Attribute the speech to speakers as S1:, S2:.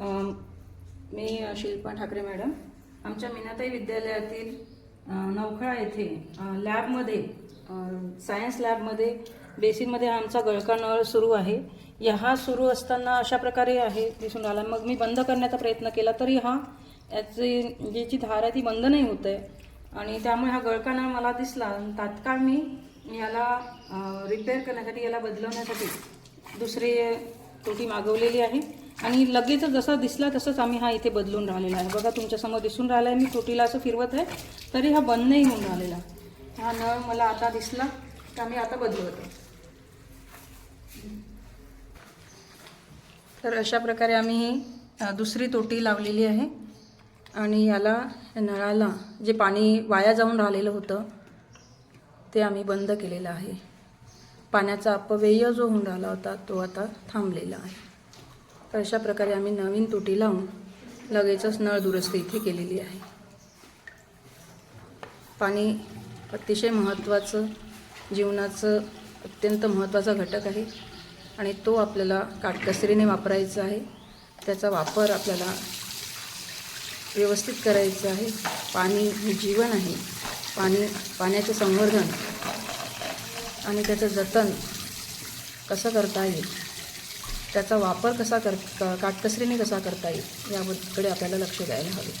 S1: मी Shilpa Thackeray madam. आमच्या मीनाताई विद्यालयातील नवखळा येथे लॅबमध्ये सायन्स लॅबमध्ये बेसिनमध्ये हा आमचा गळका नळ सुरू आहे. या हा सुरू असताना अशा प्रकारे आहे दिसून आला मग मी बंद करण्याचा प्रयत्न केला तरी हा याची ज्याची धार आहे ती बंद नाही होत आहे. आणि त्यामुळे हा गळका नळ मला दिसला. आणि तात्काळ मी याला रिपेअर करण्यासाठी याला बदलवण्यासाठी दुसरी तोटी मागवलेली आहे. आणि लगेच जसा दिसला तसंच आम्ही हा इथे बदलून राहिलेला आहे. बघा तुमच्यासमोर दिसून राहिला आहे मी तोटीला असं फिरवत आहे तरी हा बंद नाही होऊन राहिलेला हा नळ मला आता दिसला तर आम्ही आता बदलवतो. तर अशा प्रकारे आम्ही ही दुसरी तोटी लावलेली आहे. आणि याला नळाला जे पाणी वाया जाऊन राहिलेलं होतं ते आम्ही बंद केलेलं आहे. पाण्याचा अपव्यय जो होऊन राहिला होता तो आता थांबलेला आहे. तर अशा प्रकारे आम्ही नवीन तुटी लावून लगेचच नळ दुरुस्ती इथे केलेली आहे. पाणी अतिशय महत्त्वाचं जीवनाचं अत्यंत महत्त्वाचा घटक आहे आणि तो आपल्याला काटकसरीने वापरायचा आहे. त्याचा वापर आपल्याला व्यवस्थित करायचं आहे. पाणी हे जीवन आहे. पाणी पाण्याचे संवर्धन आणि त्याचं जतन कसं करता येईल त्याचा वापर कसा कर काटकसरीने कसा करता येईल याकडे आपल्याला लक्ष द्यायला हवे.